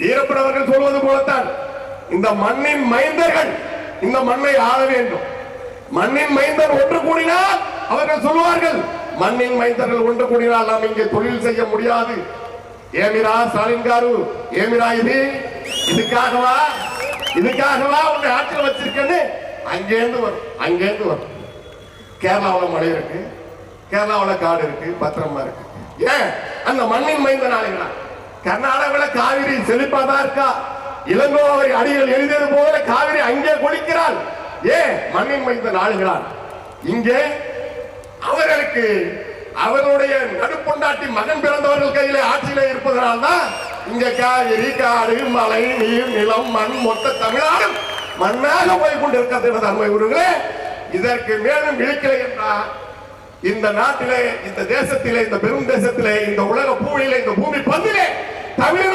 வீரப்பன் அவர்கள் சொல்வது போலத்தான். இந்த மண்ணின் மைந்தர்கள் இந்த மண்ணை ஆள வேண்டும். மண்ணின் மைந்தர் ஒன்று கூடினால் அவர்கள் சொல்லுவார்கள் மண்ணின் மைந்தர்கள் ஒன்று கூடினால் நாம் இங்கே தொழில் செய்ய முடியாது. ஏமிரா ஸ்டாலின் காரு ஏமிரா இது? இதுக்காகவா? இதுக்காகவா உன்னை ஆட்சியில் வச்சிருக்கேன்னு? அங்கேருந்து வரும் அங்கேருந்து வரும். கேரளாவில் மழை இருக்கு கேரளாவில் காடு இருக்கு பத்திரமா இருக்கு. ஏன்? அந்த மண்ணின் மைந்த நாளைகளா கர்நாடகாவில் காவிரி செழிப்பாதான் இருக்கா? இளங்கோவை அடிகள் எழுதியது போல காவிரி அங்கே குளிக்கிறாள் ஏன் மண்ணின் மைந்த நாடுகிறார் இங்கே அவர்களுக்கு அவருடைய நடுப்பொண்டாட்டி மகன் பிறந்தவர்கள் கையிலே ஆட்சியில இருப்பதனால் தான் இங்க காவிரி காடு மலை நீர் நிலம் மண் மொத்த தமிழ்நாடு மண்ணாக போய் கொண்டிருக்கிறது தன்மை உருகளே இதற்கு மேலும் இழுக்கலை என்றால் இந்த நாட்டிலே இந்த தேசத்திலே இந்த பெரும் தேசத்திலே இந்த உலக பூமியிலே இந்த பூமி பந்திலே தமிழகம் என்ற